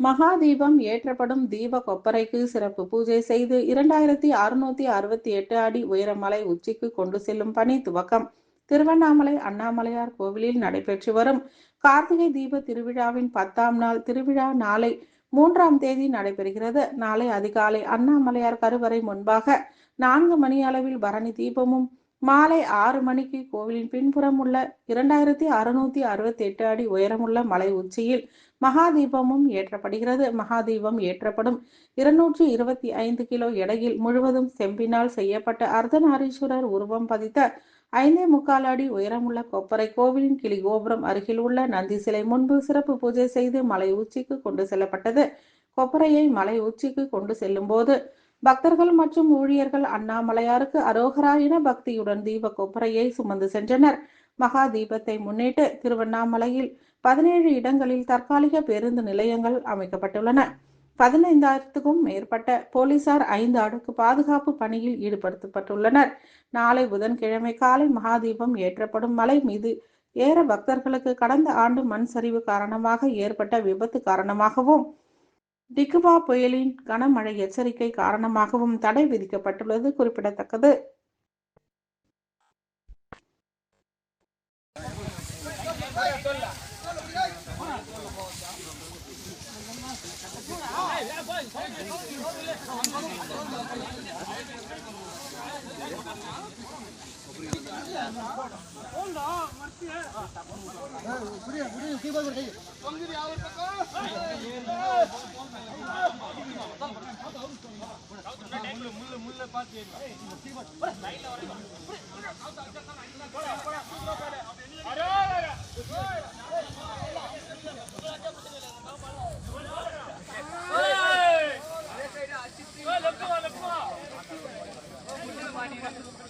மகாதீபம் ஏற்றப்படும் தீப கொப்பரைக்கு சிறப்பு பூஜை செய்து இரண்டாயிரத்தி அறுநூத்தி அறுபத்தி எட்டு அடி உயரமலை உச்சிக்கு கொண்டு செல்லும் பணி துவக்கம். திருவண்ணாமலை அண்ணாமலையார் கோவிலில் நடைபெற்று வரும் கார்த்திகை தீப திருவிழாவின் பத்தாம் நாள் திருவிழா நாளை மூன்றாம் தேதி நடைபெறுகிறது. நாளை அதிகாலை அண்ணாமலையார் கருவறை முன்பாக நான்கு மணி அளவில் பரணி தீபமும் மாலை ஆறு மணிக்கு கோவிலின் பின்புறம் உள்ள இரண்டாயிரத்தி அறுநூத்தி அறுபத்தி எட்டு அடி உயரமுள்ள மலை உச்சியில் மகாதீபமும் ஏற்றப்படுகிறது. மகாதீபம் ஏற்றப்படும். இருநூற்றி இருபத்தி ஐந்து கிலோ எடையில் முழுவதும் செம்பினால் செய்யப்பட்ட அர்த்தநாரீஸ்வரர் உருவம் பதித்த ஐந்தே முக்கால் அடி உயரமுள்ள கொப்பரை கோவிலின் கிளி கோபுரம் அருகில் உள்ள நந்தி சிலை முன்பு சிறப்பு பூஜை செய்து மலை உச்சிக்கு கொண்டு செல்லப்பட்டது. கொப்பரையை மலை உச்சிக்கு கொண்டு செல்லும் போது பக்தர்கள் மற்றும் ஊழியர்கள் அண்ணாமலையாருக்கு அரோகரா என பக்தியுடன் தீப கொப்பரையை சுமந்து சென்றனர். மகா தீபத்தை முன்னிட்டு திருவண்ணாமலையில் பதினேழு இடங்களில் தற்காலிக பேருந்து நிலையங்கள் அமைக்கப்பட்டுள்ளன. பதினைந்தாயிரத்துக்கும் மேற்பட்ட போலீசார் ஐந்து அடுக்கு பாதுகாப்பு பணியில் ஈடுபடுத்தப்பட்டுள்ளனர். நாளை புதன்கிழமை காலை மகாதீபம் ஏற்றப்படும் மலை மீது ஏற பக்தர்களுக்கு கடந்த ஆண்டு மண் சரிவு காரணமாக ஏற்பட்ட விபத்து காரணமாகவும் டிகுவா புயலின் கனமழை எச்சரிக்கை காரணமாகவும் தடை விதிக்கப்பட்டுள்ளது குறிப்பிடத்தக்கது. Let's go, let's go.